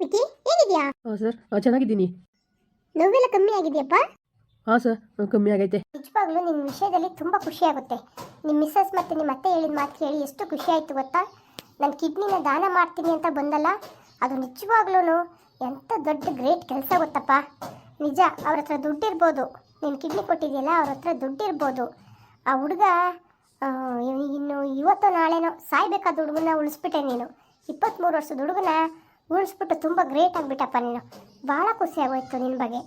Wiki ಏನಿದ್ಯಾ? ಹಾಂ sir. ಚೆನ್ನಾಗಿದ್ದೀನಿ. ನೋವೆಲ್ಲ ಕಮ್ಮಿ ಆಗಿದೆಯಪ್ಪ? ಹಾಂ ಸರ್. ಕಮ್ಮಿ ಆಗೈತೆ. ನಿಜವಾಗ್ಲೂ ನಿಮ್ಮ ವಿಷಯದಲ್ಲಿ ತುಂಬ ಖುಷಿ ಆಗುತ್ತೆ. ನಿಮ್ಮ ಮಿಸ್ಸಸ್ ಮತ್ತು ನಿಮ್ಮ ಅತ್ತೆ ಹೇಳಿದ ಮಾತು ಕೇಳಿ ಎಷ್ಟು ಖುಷಿ ಆಯ್ತು ಗೊತ್ತಾ? ನನ್ನ ಕಿಡ್ನಿನ ದಾನ ಮಾಡ್ತೀನಿ ಅಂತ ಬಂದಲ್ಲ ಅದು ನಿಜವಾಗ್ಲೂ ಎಂಥ ದೊಡ್ಡ ಗ್ರೇಟ್ ಕೆಲಸ ಗೊತ್ತಪ್ಪ. ನಿಜ ಅವ್ರ ಹತ್ರ ದುಡ್ಡಿರ್ಬೋದು. ನೀನು ಕಿಡ್ನಿ ಕೊಟ್ಟಿದೆಯಲ್ಲ ಅವ್ರ ಹತ್ರ ದುಡ್ಡಿರ್ಬೋದು. ಆ ಹುಡುಗ ಇನ್ನು ಇವತ್ತೋ ನಾಳೆನೋ ಸಾಯ್ಬೇಕಾದ ಹುಡುಗನ ಉಳಿಸ್ಬಿಟ್ಟೆ ನೀನು. ಇಪ್ಪತ್ತ್ಮೂರು ವರ್ಷದ ಹುಡುಗನ ಉಳಿಸ್ಬಿಟ್ಟು ತುಂಬ ಗ್ರೇಟ್ ಆಗಿಬಿಟ್ಟಪ್ಪ ನೀನು. ಭಾಳ ಖುಷಿ ಆಗೋಯ್ತು ನಿನ್ನ ಬಗ್ಗೆ.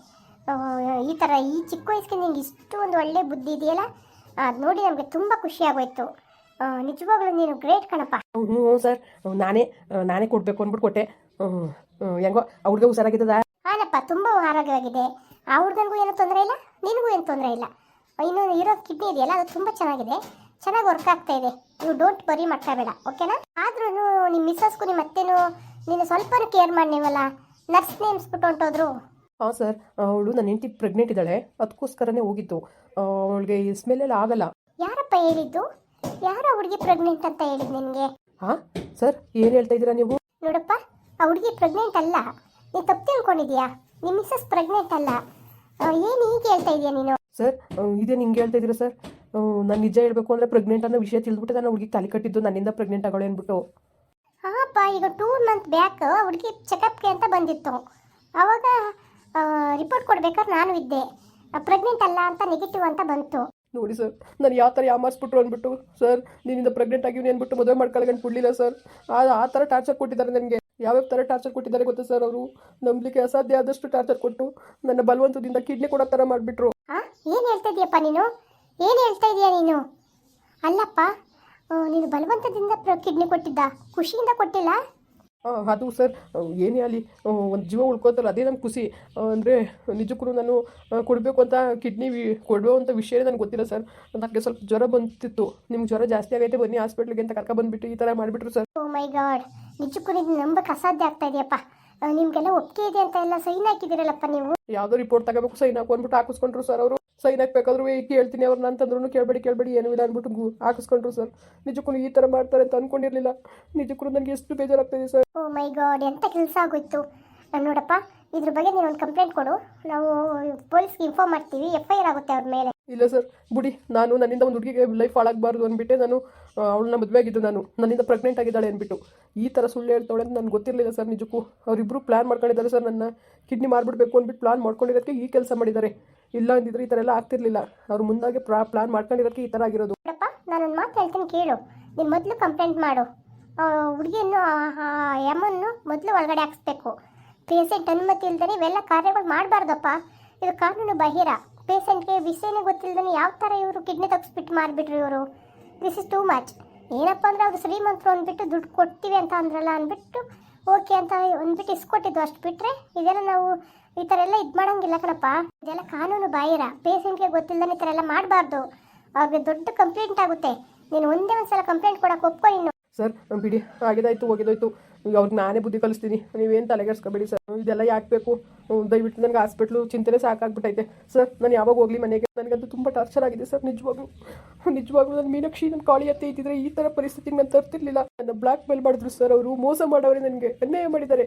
ಈ ಥರ ಈ ಚಿಕ್ಕ ವಯಸ್ಸಿಗೆ ನಿಂಗೆ ಇಷ್ಟು ಒಂದು ಒಳ್ಳೆ ಬುದ್ಧಿ ಇದೆಯಲ್ಲ? ಅದು ನೋಡಿ ನಮಗೆ ತುಂಬ ಖುಷಿ ಆಗೋಯ್ತು. ನಿಜವಾಗ್ಲೂ ನೀನು ಗ್ರೇಟ್ ಕಣಪ್ಪ. ಹ್ಞೂ ಹ್ಞೂ ಸರ್ ನಾನೇ ನಾನೇ ಕೊಡಬೇಕು ಅಂದ್ಬಿಟ್ಟು ಕೊಟ್ಟೆ. ಹೆಂಗೋ ಅವ್ರಿಗೆ ಹುಷಾರಾಗಿದ್ದದ ಹಾನಪ್ಪ ತುಂಬ ಆರೋಗ್ಯವಾಗಿದೆ. ಆ ಹುಡುಗನಿಗೂ ಏನೂ ತೊಂದರೆ ಇಲ್ಲ ನಿನಗೂ ಏನು ತೊಂದರೆ ಇಲ್ಲ. ಇನ್ನು ಇರೋ ಕಿಡ್ನಿ ಇದೆಯಲ್ಲ ಅದು ತುಂಬ ಚೆನ್ನಾಗಿದೆ. ಚೆನ್ನಾಗಿ ವರ್ಕ್ ಆಗ್ತಾ ಇದೆ. ನೀವು ಡೋಂಟ್ ಬರಿ ಬೇಡ ಓಕೆನಾ ಆದ್ರೂ ನಿಮ್ಮ ಮಿಸ್ಸಸ್ಗೂ ನಿಮ್ಮ ಅತ್ತೆನೂ ನೀನು ಸ್ವಲ್ಪನೂ ಕೇರ್ ಮಾಡಿವಲ್ಲ ನರ್ಸ್ ನೇಮಿಸ್ಬಿಟ್ಟು ಹೊಂಟೋದ್ರು. ಹಾಂ ಸರ್ ಅವಳು ನನ್ನ ಹೆಂಡತಿ ಪ್ರೆಗ್ನೆಂಟ್ ಇದ್ದಾಳೆ. ಅದಕ್ಕೋಸ್ಕರನೇ ಹೋಗಿತ್ತು ಅವಳಿಗೆ ಸ್ಮೆಲ್ ಎಲ್ಲ ಆಗಲ್ಲ. ಯಾರಪ್ಪ ಹೇಳಿದ್ದು? ಯಾರ ಹುಡುಗಿ ಪ್ರೆಗ್ನೆಂಟ್ ಅಂತ ಹೇಳಿದ್ ನಿನಗೆ? ಹಾಂ ಸರ್ ಏನು ಹೇಳ್ತಾ ಇದ್ದೀರಾ ನೀವು? ನೋಡಪ್ಪ ಆ ಹುಡುಗಿ ಪ್ರೆಗ್ನೆಂಟ್ ಅಲ್ಲ. ನೀನು ತಪ್ಪು ತಿಳ್ಕೊಂಡಿದ್ಯಾ ನಿಮ್ಮ ಮಿಸ್ಸಸ್ ಪ್ರೆಗ್ನೆಂಟ್ ಅಲ್ಲ. ಏನು ಹೀಗೆ ಹೇಳ್ತಾ ಇದೀಯ ನೀನು? ಸರ್ ಇದೇ ನಿಂಗೆ ಹೇಳ್ತಾ ಇದ್ದೀರಾ ಸರ್? ನಾನು ನಿಜ ಹೇಳಬೇಕು ಅಂದರೆ ಪ್ರೆಗ್ನೆಂಟ್ ಅನ್ನೋ ವಿಷಯ ತಿಳಿದ್ಬಿಟ್ಟು ನಾನು ಹುಡುಗಿ ತಲೆ ಕಟ್ಟಿದ್ದು ನನ್ನಿಂದ ಪ್ರೆಗ್ನೆಂಟ್ ಆಗೋಳೆ ಅಂದ್ಬಿಟ್ಟು. ಈಗ ಟೂ ಮಂತ್ ಬ್ಯಾಕ್ ಹುಡುಗಿ ಚೆಕಪ್ಗೆ ಅಂತ ಬಂದಿತ್ತು. ಅವಾಗ ರಿಪೋರ್ಟ್ ಕೊಡ್ಬೇಕಾದ್ರೆ ನಾನು ಇದ್ದೆ. ಪ್ರೆಗ್ನೆಂಟ್ ಅಲ್ಲ ಅಂತ ನೆಗೆಟಿವ್ ಅಂತ ಬಂತು. ನೋಡಿ ಸರ್ ನಾನು ಯಾವ ಥರ ಯಾಮಾರಿಸ್ಬಿಟ್ರು ಅಂದ್ಬಿಟ್ಟು ಸರ್ ನಿನ್ನಿಂದ ಪ್ರೆಗ್ನೆಂಟ್ ಆಗಿವ್ನಿ ಅಂದ್ಬಿಟ್ಟು ಮದುವೆ ಮಾಡ್ಕೊಳ್ಳೋಕೆ ಕೊಡಲಿಲ್ಲ ಸರ್ ಆ ಆ ಥರ ಟಾರ್ಚರ್ ಕೊಟ್ಟಿದ್ದಾರೆ ನನಗೆ. ಯಾವ್ಯಾವ ಥರ ಟಾರ್ಚರ್ ಕೊಟ್ಟಿದ್ದಾರೆ ಗೊತ್ತಾ ಸರ್ ಅವರು? ನಂಬಲಿಕ್ಕೆ ಅಸಾಧ್ಯ ಆದಷ್ಟು ಟಾರ್ಚರ್ ಕೊಟ್ಟು ನನ್ನ ಬಲವಂತದಿಂದ ಕಿಡ್ನಿ ಕೊಡೋ ಥರ ಮಾಡಿಬಿಟ್ರು. ಹಾ ಏನು ಹೇಳ್ತಾ ಇದೀಯಪ್ಪ ನೀನು? ಏನು ಹೇಳ್ತಾ ಇದೀಯ ನೀನು? ಅಲ್ಲಪ್ಪ ನೀನು ಬಲವಂತದಿಂದ ಕಿಡ್ನಿ ಕೊಟ್ಟಿದ್ದ. ಖುಷಿಯಿಂದ ಕೊಟ್ಟಿಲ್ಲ? ಅದು ಸರ್ ಏನೇ ಆಗಲಿ ಒಂದು ಜೀವ ಉಳ್ಕೋತಲ್ಲ ಅದೇ ನನ್ನ ಖುಷಿ. ಅಂದರೆ ನಿಜಕ್ಕೂ ನಾನು ಕೊಡಬೇಕು ಅಂತ ಕಿಡ್ನಿ ಕೊಡಬೇಕು ಅಂತ ವಿಷಯ ನನಗೆ ಗೊತ್ತಿಲ್ಲ ಸರ್. ನನಗೆ ಸ್ವಲ್ಪ ಜ್ವರ ಬಂತಿತ್ತು. ನಿಮ್ಗೆ ಜ್ವರ ಜಾಸ್ತಿ ಆಗೈತೆ ಬನ್ನಿ ಹಾಸ್ಪಿಟ್ಲಿಗೆ ಅಂತ ಕರ್ಕ ಬಂದುಬಿಟ್ಟು ಈ ಥರ ಮಾಡಿಬಿಟ್ರು ಸರ್. ಓ ಮೈ ಗಾಡ್. ನಿಜಕ್ಕೂ ನಿಮ್ಗೆ ನಂಬಕ್ಕೆ ಅಸಾಧ್ಯ ಆಗ್ತಾ ಇದೆಯಪ್ಪ. ನಿಮಗೆಲ್ಲ ಒಪ್ಪಿಗೆ ಇದೆ ಅಂತ ಎಲ್ಲ ಸೈನ್ ಹಾಕಿದಿರಲ್ಲಪ್ಪ ನೀವು? ಯಾವುದೋ ರಿಪೋರ್ಟ್ ತಗೋಬೇಕು ಸೈನ್ ಹಾಕೊಂಡ್ಬಿಟ್ಟು ಹಾಕಿಸ್ಕೊಂಡ್ರು ಸರ್ ಅವರು. ಸೈನ್ ಹಾಕ್ಬೇಕಾದ್ರೂ ಹೇಳ್ತೀನಿ ಕೇಳ್ತೀನಿ ಅವ್ರನ್ನ ಅಂತಂದ್ರು ಕೇಳಬೇಡಿ ಕೇಳಬೇಡಿ ಏನು ಇಲ್ಲ ಅಂದ್ಬಿಟ್ಟು ಗು- ಹಾಕಿಸ್ಕೊಂಡ್ರು ಸರ್. ನಿಜಕ್ಕೂ ಈ ಥರ ಮಾಡ್ತಾರೆ ಅಂತ ಅಂದ್ಕೊಂಡಿರಲಿಲ್ಲ ನಿಜಕ್ಕೂ ನನಗೆ ಎಷ್ಟು ಬೇಜಾರಾಗ್ತಿದೆ ಸರ್. ಓ ಮೈ ಗಾಡ್ ಎಂಥ ಕೆಲಸ ಆಗೋಯ್ತು? ನಾನು ನೋಡಪ್ಪ ಇದ್ರ ಬಗ್ಗೆ ನೀನು ಒಂದು ಕಂಪ್ಲೇಂಟ್ ಕೊಡು. ನಾವು ಪೊಲೀಸ್ಗೆ ಇನ್ಫಾರ್ಮ್ ಮಾಡ್ತೀವಿ ಎಫ್ ಐ ಆರ್ ಆಗುತ್ತೆ ಅವ್ರ ಮೇಲೆ. ಇಲ್ಲ ಸರ್ ಬಿಡಿ. ನಾನು ನನ್ನಿಂದ ಒಂದು ಹುಡುಗಿಗೆ ಲೈಫ್ ಹಾಳಾಗಬಾರ್ದು ಅಂದ್ಬಿಟ್ಟು. ನಾನು ಅವಳನ್ನ ಮದುವೆ ಆಗಿದ್ದು ನಾನು. ನನ್ನಿಂದ ಪ್ರೆಗ್ನೆಂಟ್ ಆಗಿದ್ದಾಳೆ ಅಂದ್ಬಿಟ್ಟು. ಈ ಥರ ಸುಳ್ಳು ಹೇಳ್ತಾಳೆ ಅಂತ ನನಗೆ ಗೊತ್ತಿರಲಿಲ್ಲ ಸರ್ ನಿಜಕ್ಕೂ. ಅವರಿಬ್ಬರು ಪ್ಲ್ಯಾನ್ ಮಾಡ್ಕೊಂಡಿದ್ದಾರೆ ಸರ್ ನನ್ನ. ಕಿಡ್ನಿ ಮಾಡಿಬಿಡ್ಬೇಕು ಅಂದ್ಬಿಟ್ಟು ಪ್ಲಾನ್ ಮಾಡ್ಕೊಂಡಿರೋದಕ್ಕೆ ಈ ಕೆಲಸ ಮಾಡಿದ್ದಾರೆ. ಇಲ್ಲ ಅಂದಿದ್ರೆ ಈ ಥರ ಎಲ್ಲ ಆಗ್ತಿರ್ಲಿಲ್ಲ. ಅವ್ರು ಮುಂದಾಗೆ ಪ್ಲಾನ್ ಮಾಡ್ಕೊಂಡಿರೋಕೆ ಈ ಥರ ಆಗಿರೋದು. ನೋಡಪ್ಪ ನಾನೊಂದು ಮಾತು ಹೇಳ್ತೀನಿ ಕೇಳು. ನೀನು ಮೊದಲು ಕಂಪ್ಲೇಂಟ್ ಮಾಡು. ಹುಡುಗಿಯನ್ನು ಎಮ್ಮನ್ನು ಮೊದಲು ಒಳಗಡೆ ಹಾಕ್ಸ್ಬೇಕು. ಪೇಷಂಟ್ ಅನುಮತಿ ಇಲ್ದೇ ಇವೆಲ್ಲ ಕಾರ್ಯಗಳು ಮಾಡಬಾರ್ದಪ್ಪ. ಇದು ಕಾನೂನು ಬಹಿರ. ಪೇಷಂಟ್ಗೆ ವಿಷಯನೇ ಗೊತ್ತಿಲ್ಲದೇ ಯಾವ ಥರ ಇವರು ಕಿಡ್ನಿ ತಗ್ಸ್ಬಿಟ್ಟು ಮಾರಿಬಿಟ್ರು ಇವರು? ದಿಸ್ ಇಸ್ ಟೂ ಮಚ್ ಏನಪ್ಪ ಅಂದರೆ ಅವ್ರು ಶ್ರೀಮಂತರು ಅಂದ್ಬಿಟ್ಟು ದುಡ್ಡು ಕೊಡ್ತೀವಿ ಅಂತ ಅಂದ್ರಲ್ಲ ಅಂದ್ಬಿಟ್ಟು ಓಕೆ ಅಂತ ಅಂದ್ಬಿಟ್ಟು ಇಸ್ಕೊಟ್ಟಿದ್ದು ಅಷ್ಟು ಬಿಟ್ಟರೆ ಇದೆಲ್ಲ ನಾವು ಈ ಥರ ಎಲ್ಲ ಇದು ಮಾಡೋಂಗಿಲ್ಲ ಕಣಪ್ಪ. ಇದೆಲ್ಲ ಕಾನೂನು ಬಾಹಿರ. ಪೇಸೆಂಟ್ಗೆ ಗೊತ್ತಿಲ್ಲದೇ ಈ ಥರ ಎಲ್ಲ ಮಾಡಬಾರ್ದು. ಅವ್ರಿಗೆ ದೊಡ್ಡ ಕಂಪ್ಲೇಂಟ್ ಆಗುತ್ತೆ. ನೀನು ಒಂದೇ ಒಂದು ಸಲ ಕಂಪ್ಲೇಂಟ್ ಕೊಡೋಕೆ ಒಪ್ಕೊ ನೀನು. ಸರ್ ಬಿಡಿ. ಆಗಿದಾಯ್ತು ಹೋಗಿದಾಯ್ತು ಅವ್ರಿಗೆ ನಾನೇ ಬುದ್ಧಿ ಕಲಿಸ್ತೀನಿ. ನೀವೇನು ತಲೆಗೆಡ್ಸ್ಕೊಬೇಡಿ ಸರ್. ಇದೆಲ್ಲ ಯಾಕೆ ಬೇಕು? ದಯವಿಟ್ಟು ನನಗೆ ಹಾಸ್ಪಿಟ್ಲು ಚಿಂತೆನೇ ಸಾಕಾಗ್ಬಿಟ್ಟೈತೆ. ಸರ್, ನಾನು ಯಾವಾಗ ಹೋಗ್ಲಿ ಮನೆಗೆ? ನನಗಂತೂ ತುಂಬ ಟಾರ್ಚರ್ ಆಗಿದೆ ಸರ್, ನಿಜವಾಗ್ಲೂ. ನಿಜವಾಗ್ಲೂ ನನ್ನ ಮೀನಾಕ್ಷಿ ನನ್ನ ಕಾಳಿ ಇದ್ದಿದ್ರೆ ಈ ಥರ ಪರಿಸ್ಥಿತಿ ನಾನು ತರ್ತಿರ್ಲಿಲ್ಲ. ನನ್ನ ಬ್ಲ್ಯಾಕ್ ಮೇಲ್ ಮಾಡಿದ್ರು ಸರ್ ಅವರು. ಮೋಸ ಮಾಡೋರೆ ನನಗೆ. ಅನ್ಯಾಯ ಮಾಡಿದ್ದಾರೆ.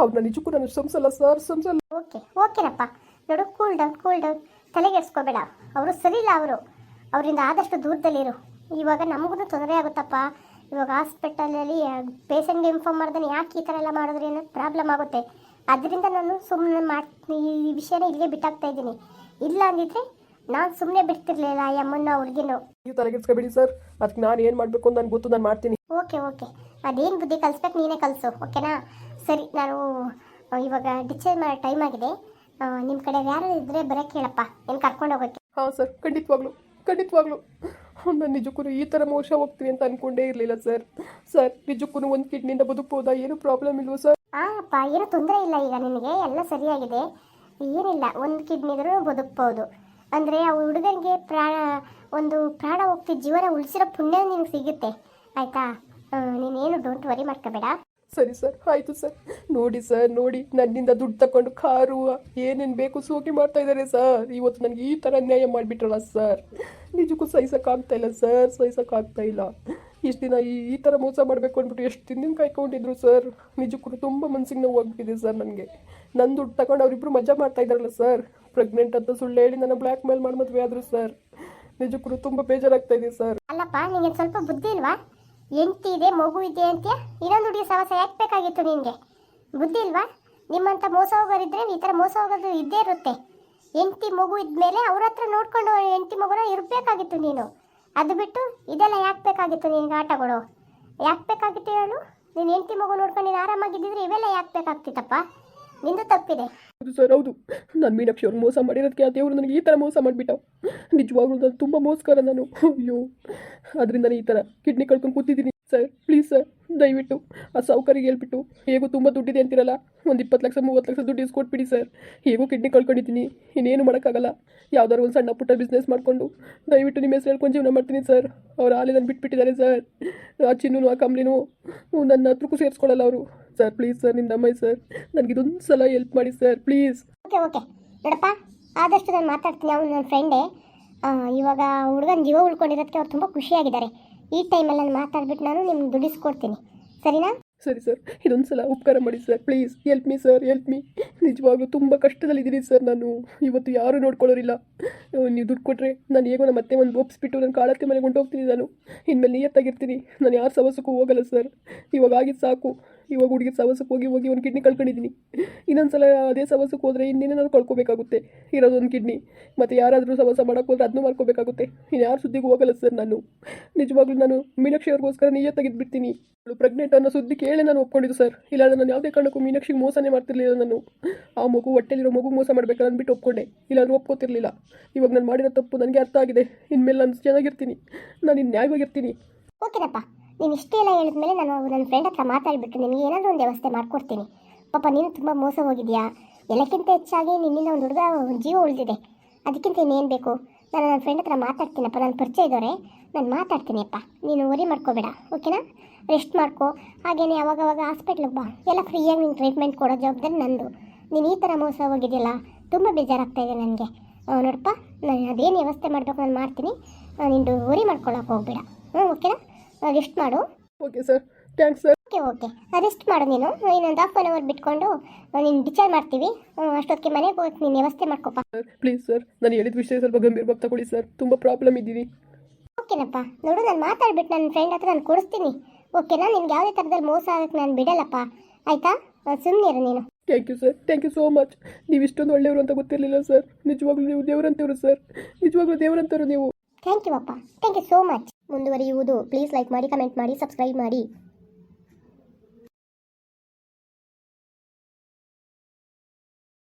ಅವ್ರನ್ನ ನಿಜಕ್ಕೂ ನಾನು ಸಂಸಲ್ಲ ಸರ್, ಸಂಸಲ್ಲ. ಓಕೆ, ಓಕೆನಪ್ಪ. ನೋಡು ಕೂಲ್ ಡೌನ್ ಕೂಲ್ ಡೌನ್ ತಲೆಗೆಡ್ಸ್ಕೋಬೇಡ ಅವರು ಸರಿ ಇಲ್ಲ ಅವರು. ಅವರಿಂದ ಆದಷ್ಟು ದೂರದಲ್ಲಿರು. ಇವಾಗ ನಮಗೂ ತೊಂದರೆ ಆಗುತ್ತಪ್ಪ. ಇವಾಗ ಹಾಸ್ಪಿಟಲಲ್ಲಿ ಪೇಷಂಟ್ಗೆ ಇನ್ಫಾರ್ಮ್ ಮಾಡ್ದೆ ಯಾಕೆ ಈ ಥರ ಎಲ್ಲ ಮಾಡಿದ್ರೆ ಏನೋ ಪ್ರಾಬ್ಲಮ್ ಆಗುತ್ತೆ. ಅದರಿಂದ ನಾನು ಸುಮ್ಮನೆ ಮಾಡ್ತೀನಿ ಈ ವಿಷಯನ ಇಲ್ಲೇ ಬಿಟ್ಟಾಗ್ತಾ ಇದ್ದೀನಿ. ಇಲ್ಲ ಅಂದಿದ್ರೆ ನಾನು ಸುಮ್ಮನೆ ಬಿಡ್ತಿರ್ಲಿಲ್ಲ ಈ ಅಮ್ಮನ ಹುಡುಗಿನೂ ನೀವು ತಲೆಗೆಡ್ಸ್ಕೊಬೇಡಿ ಸರ್. ಅದಕ್ಕೆ ನಾನು ಏನು ಮಾಡಬೇಕು ಅಂತ ನನಗೆ ಗೊತ್ತು ನಾನು ಮಾಡ್ತೀನಿ. Okay okay. ಅದೇನು ಬುದ್ಧಿ ಕಲಿಸ್ಬೇಕು ನೀನೇ ಕಲಿಸು ಓಕೆನಾ? ಸರಿ ನಾನು ಇವಾಗ ಡಿಸ್ಚಾರ್ಜ್ ಮಾಡೋ ಟೈಮ್ ಆಗಿದೆ. ನಿಮ್ಮ ಕಡೆ ಯಾರು ಇದ್ದರೆ ಬರೋಕ್ಕೆ ಹೇಳಪ್ಪ ಏನು ಕರ್ಕೊಂಡು ಹೋಗೋಕ್ಕೆ ಹಾಂ ಸರ್ ಖಂಡಿತವಾಗ್ಲು ಖಂಡಿತವಾಗ್ಲು. ನಾನು ನಿಜಕ್ಕೂ ಈ ಥರ ಮೋಸ ಹೋಗ್ತೀನಿ ಅಂತ ಅನ್ಕೊಂಡೇ ಇರಲಿಲ್ಲ ಸರ್ ಸರ್ ನಿಜಕ್ಕೂ ಒಂದು ಕಿಡ್ನಿಂದ ಬದುಕ್ಬೋದಾ? ಏನು ಪ್ರಾಬ್ಲಮ್ ಇಲ್ವೋ ಸರ್ ಹಾಂ ಏನೂ ತೊಂದರೆ ಇಲ್ಲ ಈಗ ನಿನಗೆ ಎಲ್ಲ ಸರಿಯಾಗಿದೆ. ಏನಿಲ್ಲ, ಒಂದು ಕಿಡ್ನಿ ಇದ್ರೂ ಬದುಕ್ಬೋದು. ಅಂದರೆ ಆ ಹುಡುಗನಿಗೆ ಪ್ರಾಣ, ಒಂದು ಪ್ರಾಣ ಹೋಗ್ತಿ ಜೀವನ ಉಳಿಸಿರೋ ಪುಣ್ಯ ನಿನಗೆ ಸಿಗುತ್ತೆ. ಆಯಿತಾ? ನೀನೇನು ಡೋಂಟ್ ವರಿ ಮಾಡ್ಕೋಬೇಡ. ಸರಿ ಸರ್, ಆಯಿತು ಸರ್. ನೋಡಿ ಸರ್, ನೋಡಿ, ನನ್ನಿಂದ ದುಡ್ಡು ತಗೊಂಡು ಕಾರು, ಏನೇನು ಬೇಕು ಸೋಕಿ ಮಾಡ್ತಾ ಇದ್ದಾರೆ ಸರ್. ಇವತ್ತು ನನಗೆ ಈ ಥರ ನ್ಯಾಯ ಮಾಡಿಬಿಟ್ರಲ್ಲ ಸರ್. ನಿಜಕ್ಕೂ ಸಹಿಸೋಕ್ಕಾಗ್ತಾ ಇಲ್ಲ ಸರ್, ಸಹಿಸೋಕ್ಕಾಗ್ತಾ ಇಲ್ಲ. ಇಷ್ಟು ದಿನ ಈ ಈ ಥರ ಮೋಸ ಮಾಡಬೇಕು ಅಂದ್ಬಿಟ್ಟು ಎಷ್ಟು ದಿನ ಕಾಯ್ಕೊಂಡಿದ್ರು ಸರ್. ನಿಜಕ್ಕೂ ತುಂಬ ಮನ್ಸಿಗೆ ನೋವು ಆಗ್ಬಿಟ್ಟಿದೆ ಸರ್ ನನಗೆ. ನನ್ನ ದುಡ್ಡು ತಗೊಂಡು ಅವರಿಬ್ಬರು ಮಜಾ ಮಾಡ್ತಾ ಇದ್ದಾರಲ್ಲ ಸರ್. ಪ್ರೆಗ್ನೆಂಟ್ ಅಂತ ಸುಳ್ಳು ಹೇಳಿ ನನ್ನ ಬ್ಲ್ಯಾಕ್ ಮೇಲ್ ಮಾಡಿ ಮದುವೆ ಆದರು ಸರ್. ನಿಜಕ್ಕೂ ತುಂಬ ಬೇಜಾರಾಗ್ತಾ ಇದೆ ಸರ್. ಅಲ್ಲಪ್ಪ ನಿಮಗೆ ಸ್ವಲ್ಪ ಬುದ್ಧಿ ಇಲ್ವಾ? ಹೆಂಡ್ತಿ ಇದೆ, ಮಗು ಇದೆ ಅಂತೀಯ ಇನ್ನೊಂದು ಹುಡುಗಿ ಸಹವಾಸ ಯಾಕೆ ಬೇಕಾಗಿತ್ತು ನಿನಗೆ? ಬುದ್ಧಿ ಇಲ್ವಾ? ನಿಮ್ಮಂಥ ಮೋಸ ಹೋಗೋರಿದ್ರೆ ಈ ಥರ ಮೋಸ ಹೋಗೋದು ಇದ್ದೇ ಇರುತ್ತೆ. ಹೆಂಡ್ತಿ ಮಗು ಇದ್ಮೇಲೆ ಅವ್ರ ಹತ್ರ ನೋಡ್ಕೊಂಡು ಹೆಂಡ್ತಿ ಮಗುನ ಇರಬೇಕಾಗಿತ್ತು ನೀನು. ಅದು ಬಿಟ್ಟು ಇದೆಲ್ಲ ಯಾಕೆ ಬೇಕಾಗಿತ್ತು ನಿನಗೆ ಆಟಗಳು ಯಾಕೆ ಬೇಕಾಗಿತ್ತು ಹೇಳು? ನೀನು ಹೆಂಡ್ತಿ ಮಗು ನೋಡ್ಕೊಂಡು ನೀನು ಆರಾಮಾಗಿದ್ದಿದ್ರೆ ಇವೆಲ್ಲ ಯಾಕೆ ಬೇಕಾಗ್ತಿತ್ತಪ್ಪ ನಿಂದು ತಪ್ಪಿದೆ. ಹೌದು ಸರ್, ಹೌದು. ನಾನು ಮೀನಾಕ್ಷಿ ಅವ್ರು ಮೋಸ ಮಾಡಿರೋದಕ್ಕೆ ಆ ದೇವರು ನನಗೆ ಈ ಥರ ಮೋಸ ಮಾಡಿಬಿಟ್ಟ. ನಿಜವಾಗ್ಲೂ ನಾನು ತುಂಬ ಮೋಸ್ಕರ ನಾನು. ಅಯ್ಯೋ. ಅದರಿಂದ ನಾನು ಈ ಥರ ಕಿಡ್ನಿ ಕಳ್ಕೊಂಡು ಕೂತಿದ್ದೀನಿ ಸರ್. ಪ್ಲೀಸ್ ಸರ್, ದಯವಿಟ್ಟು ಆ ಸೌಕರ್ಯ ಹೇಳ್ಬಿಟ್ಟು. ಹೇಗೂ ತುಂಬ ದುಡ್ಡಿದೆ ಅಂತಿರಲ್ಲ? ಒಂದು ಇಪ್ಪತ್ತು ಲಕ್ಷ, ಮೂವತ್ತು ಲಕ್ಷ ದುಡ್ಡು ಇಸ್ಕೊಟ್ಬಿಡಿ ಸರ್. ಹೇಗೂ ಕಿಡ್ನಿ ಕಳ್ಕೊಂಡಿದ್ದೀನಿ. ಇನ್ನೇನು ಮಾಡೋಕ್ಕಾಗಲ್ಲ. ಯಾವ್ದಾದ್ರು ಒಂದು ಸಣ್ಣ ಪುಟ್ಟ ಬಿಸ್ನೆಸ್ ಮಾಡಿಕೊಂಡು ದಯವಿಟ್ಟು ನಿಮ್ಮ ಹೆಸರು ಹೇಳ್ಕೊಂಡು ಜೀವನ ಮಾಡ್ತೀನಿ ಸರ್. ಅವ್ರು ಆಲೇ ನಾನು ಬಿಟ್ಬಿಟ್ಟಿದ್ದಾರೆ ಸರ್. ಆ ಚಿನ್ನೂ ಆ ಕಂಪ್ನಿನೂ ನನ್ನ ಹತ್ರಕ್ಕೂ ಸೇರಿಸ್ಕೊಳ್ಳಲ್ಲ ಅವರು. ಸರ್ ಪ್ಲೀಸ್ ಸರ್, ನಿಮ್ಮ ಅಮ್ಮ ಸರ್, ನನಗೆ ಇದೊಂದು ಸಲ ಹೆಲ್ಪ್ ಮಾಡಿ ಸರ್ ಪ್ಲೀಸ್ ಓಕೆ ಓಕೆ ನೋಡಪ್ಪ, ಆದಷ್ಟು ನಾನು ಮಾತಾಡ್ತೀನಿ. ಅವನು ನನ್ನ ಫ್ರೆಂಡೇ ಇವಾಗ ಹುಡುಗನ ಜೀವ ಉಳ್ಕೊಂಡಿರೋದಕ್ಕೆ ಅವ್ರು ತುಂಬ ಖುಷಿಯಾಗಿದ್ದಾರೆ. ಈ ಟೈಮಲ್ಲಿ ನಾನು ಮಾತಾಡ್ಬಿಟ್ಟು ನಾನು ನಿಮ್ಗೆ ದುಡಿಸ್ಕೊಡ್ತೀನಿ ಸರಿನಾ? ಸರಿ ಸರ್ ಇದೊಂದು ಸಲ ಉಪಕಾರ ಮಾಡಿ sir. Please help me sir help me ನಿಜವಾಗ್ಲೂ ತುಂಬ ಕಷ್ಟದಲ್ಲಿದ್ದೀನಿ ಸರ್ ನಾನು. ಇವತ್ತು ಯಾರೂ ನೋಡ್ಕೊಳ್ಳೋರಿಲ್ಲ. ನೀವು ದುಡ್ಡು ಕೊಟ್ಟರೆ ನಾನು ಹೇಗೋ ನಮ್ಮ ಮತ್ತೆ ಒಂದು ಒಪ್ಪಿಸ್ಬಿಟ್ಟು ನಾನು ಕಾಳತ್ತೆ ಮನೆಗೆ ಹೊಂಟೋಗ್ತೀನಿ ನಾನು. ಇನ್ಮೇಲೆ ನಿಯತ್ತಾಗಿರ್ತೀನಿ. ನಾನು ಯಾರು ಸವಸಕ್ಕೂ ಹೋಗಲ್ಲ ಸರ್. ಇವಾಗ ಆಗಿದ್ದು ಸಾಕು. ಇವಾಗ ಹುಡುಗಿ ಸವಸಕ್ಕೆ ಹೋಗಿ ಹೋಗಿ ಒಂದು ಕಿಡ್ನಿ ಕಳ್ಕೊಂಡಿದ್ದೀನಿ ಇನ್ನೊಂದು ಸಲ ಅದೇ ಸವಸಕ್ಕೆ ಹೋದರೆ ಇನ್ನೇನೇ ನಾನು ಕಳ್ಕೊಬೇಕಾಗುತ್ತೆ. ಇರೋದು ಒಂದು ಕಿಡ್ನಿ ಮತ್ತು ಯಾರಾದರೂ ಸವಸ ಮಾಡೋಕ್ಕೆ ಹೋದ್ರೆ ಅದನ್ನೂ ಮಾಡ್ಕೋಬೇಕಾಗುತ್ತೆ. ಇನ್ನು ಯಾರು ಸುದ್ದಿಗೂ ಹೋಗಲ್ಲ ಸರ್ ನಾನು. ನಿಜವಾಗ್ಲೂ ನಾನು ಮೀನಾಕ್ಷಿ ಅವ್ರಿಗೋಸ್ಕರ ನಿಯತ್ತಾಗಿದ್ಬಿಡ್ತೀನಿ. ಅವಳು ಪ್ರೆಗ್ನೆಂಟ್ ಅನ್ನೋ ಸುದ್ದಿ ಕೇಳಿ ನಾನು ಒಪ್ಕೊಂಡಿದ್ದು, ಸರ್. ಇಲ್ಲಾಂದ್ರೆ ನಾನು ಯಾವುದೇ ಕಾರಣಕ್ಕೂ ಮೀನಾಕ್ಷಿಗೆ ಮೋಸನೇ ಮಾಡ್ತಿರ್ಲಿಲ್ಲ ನಾನು. ಆ ಮಗು ಹೊಟ್ಟೆಲಿರೋ ಮಗು ಮೋಸ ಮಾಡಬೇಕಲ್ಲ ಅಂದ್ಬಿಟ್ಟು ಒಪ್ಕೊಂಡೆ. ಇಲ್ಲಾಂದ್ರೆ ಒಪ್ಕೋತಿರ್ಲಿಲ್ಲ. ಇವಾಗ ನಾನು ಮಾಡಿರೋ ತಪ್ಪು ನನಗೆ ಅರ್ಥ ಆಗಿದೆ. ಇನ್ಮೇಲೆ ನಾನು ಚೆನ್ನಾಗಿರ್ತೀನಿ. ನಾನು ಇನ್ನು ನ್ಯಾಯವಾಗಿರ್ತೀನಿ ಓಕೆನಪ್ಪ ನೀನು ಹೇಳಿದ ಮೇಲೆ ನಾನು ನನ್ನ ಫ್ರೆಂಡ್ ಹತ್ರ ಮಾತಾಡಿಬಿಟ್ಟು ನಿಮಗೆ ಏನಾದರೂ ಒಂದು ವ್ಯವಸ್ಥೆ ಮಾಡ್ಕೊಡ್ತೀನಿ. ಪಾಪ, ನೀನು ತುಂಬ ಮೋಸ ಹೋಗಿದ್ಯಾ? ಎಲ್ಲಕ್ಕಿಂತ ಹೆಚ್ಚಾಗಿ ನಿನ್ನಿಂದ ಒಂದು ಹುಡುಗ ಜೀವ ಉಳಿದಿದೆ. ಅದಕ್ಕಿಂತ ಇನ್ನೇನು ಬೇಕು? ನಾನು ನನ್ನ ಫ್ರೆಂಡ್ ಹತ್ರ ಮಾತಾಡ್ತೀನಪ್ಪ. ನನ್ನ ಪರಿಚಯ ಇದ್ದವರೆ. ನಾನು ಮಾತಾಡ್ತೀನಿಪ್ಪ ನೀನು ವರಿ ಮಾಡ್ಕೋಬೇಡ ಓಕೆನಾ ರೆಸ್ಟ್ ಮಾಡ್ಕೋ. ಹಾಗೇನೆ ಯಾವಾಗವಾಗ ಹಾಸ್ಪಿಟ್ಲಿಗೆ ಬಾ. ಎಲ್ಲ ಫ್ರೀಯಾಗಿ ನೀನು ಟ್ರೀಟ್ಮೆಂಟ್ ಕೊಡೋ ಜವಾಬ್ದಾರಿ ನಂದು. ನೀನು ಈ ಥರ ಮೋಸ ಹೋಗಿದೆಯಲ್ಲ ತುಂಬ ಬೇಜಾರಾಗ್ತಾ ಇದೆ ನನಗೆ. ನೋಡಪ್ಪ ನಾನು ಅದೇನು ವ್ಯವಸ್ಥೆ ಮಾಡಬೇಕು ನಾನು ಮಾಡ್ತೀನಿ. ನಿಂದು ವರಿ ಮಾಡ್ಕೊಳ್ಳೋಕೆ ಹೋಗ್ಬೇಡ. ಹ್ಞೂ ಓಕೆನಾ ರೆಸ್ಟ್ ಮಾಡು. Okay sir thanks sir okay okay rest ಮಾಡು ನೀನು. ಇನ್ನೊಂದು ಹಾಫ್ ಆನ್ ಅವರ್ ಬಿಟ್ಕೊಂಡು ನೀನು ಡಿಚಾರ್ಜ್ ಮಾಡ್ತೀವಿ. ಅಷ್ಟೊತ್ತಿಗೆ ಮನೆಗೆ ಹೋಗಿ ನೀನು ವ್ಯವಸ್ಥೆ ಮಾಡ್ಕೊಪ್ಪ. ಸರ್ ಪ್ಲೀಸ್ ಸರ್ ನಾನು ಹೇಳಿದ ವಿಷಯ ಸ್ವಲ್ಪ ಗಂಭೀರವಾಗಿ ತಗೊಳ್ಳಿ ಸರ್ ತುಂಬ ಪ್ರಾಬ್ಲಮ್ ಇದ್ದೀನಿ. ಓಕೆನಪ್ಪ. ನೋಡು ನಾನು ಮಾತಾಡ್ಬಿಟ್ಟು ನನ್ನ ಫ್ರೆಂಡ್ ಹತ್ರ ನಾನು ಕೊಡಿಸ್ತೀನಿ. ಓಕೆನಾ ನಿನ್ಗೆ ಯಾವುದೇ ಥರದಲ್ಲಿ ಮೋಸ ಆಗಕ್ಕೆ ನಾನು ಬಿಡಲ್ಲಪ್ಪ. ಆಯಿತಾ? ಸುಮ್ಮನಿರು ನೀನು. Thank you sir thank you so much ನೀವು ಇಷ್ಟೊಂದು ಒಳ್ಳೆಯವರು ಅಂತ ಗೊತ್ತಿರಲಿಲ್ಲ ಸರ್ ನಿಜವಾಗ್ಲೂ ನೀವು ದೇವರಂತವರು ಸರ್ ನಿಜವಾಗ್ಲೂ ದೇವರಂತವರು ನೀವು. ಥ್ಯಾಂಕ್ ಯು ಅಪ್ಪ. ಥ್ಯಾಂಕ್ ಯು ಸೋ ಮಚ್ ಮುಂದುವರಿಯುವುದು. ಪ್ಲೀಸ್ ಲೈಕ್ ಮಾಡಿ ಕಮೆಂಟ್ ಮಾಡಿ ಸಬ್ಸ್ಕ್ರೈಬ್ ಮಾಡಿ.